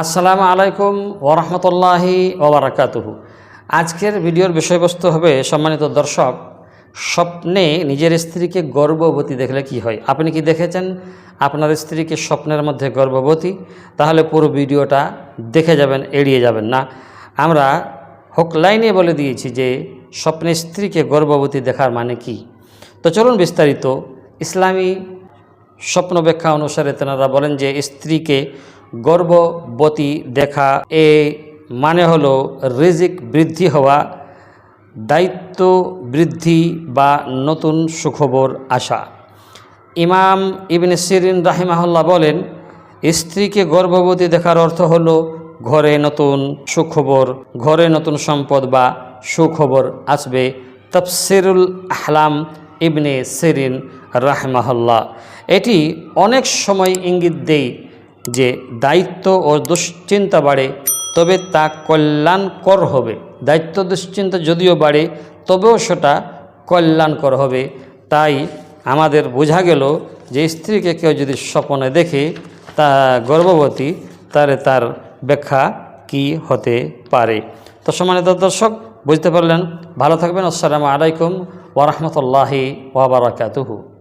আসসালামু আলাইকুম ওরহমতুল্লাহি ওবরাকাতুহু। আজকের ভিডিওর বিষয়বস্তু হবে সম্মানিত দর্শক, স্বপ্নে নিজের স্ত্রীকে গর্ভবতী দেখলে কি হয়? আপনি কি দেখেছেন? আপনার স্ত্রীকে স্বপ্নের মধ্যে গর্ভবতী, তাহলে পুরো ভিডিওটা দেখে যাবেন, এড়িয়ে যাবেন না। আমরা হোকলাইনে বলে দিয়েছি যে স্বপ্নে স্ত্রীকে গর্ভবতী দেখার মানে কি? তো চলুন বিস্তারিত। ইসলামী স্বপ্ন ব্যাখ্যা অনুসারে তেনারা বলেন যে স্ত্রীকে গর্ভবতী দেখা, এ মানে হলো রিজিক বৃদ্ধি হওয়া, দায়িত্ব বৃদ্ধি বা নতুন সুখবর আসা। ইমাম ইবনে সিরিন রাহিমাহুল্লাহ বলেন, স্ত্রীকে গর্ভবতী দেখার অর্থ হলো ঘরে নতুন সুখবর, ঘরে নতুন সম্পদ বা সুখবর আসবে। তফসিরুল আহলাম ইবনে সিরিন রাহমাহুল্লাহ। এটি অনেক সময় ইঙ্গিত দেয় যে দায়িত্ব ও দুশ্চিন্তা বাড়ে, তবে তা কল্যাণকর হবে। দায়িত্ব দুশ্চিন্তা যদিও বাড়ে, তবেও সেটা কল্যাণকর হবে। তাই আমাদের বোঝা গেল যে স্ত্রীকে কেউ যদি স্বপ্নে দেখে, তা গর্ভবতী, তাহলে তার ব্যাখ্যা কি হতে পারে? তো সম্মানিত দর্শক, বুঝতে পারলেন। ভালো থাকবেন। আসসালামু আলাইকুম ওরহমতুল্লাহি ওবরাকাতুহু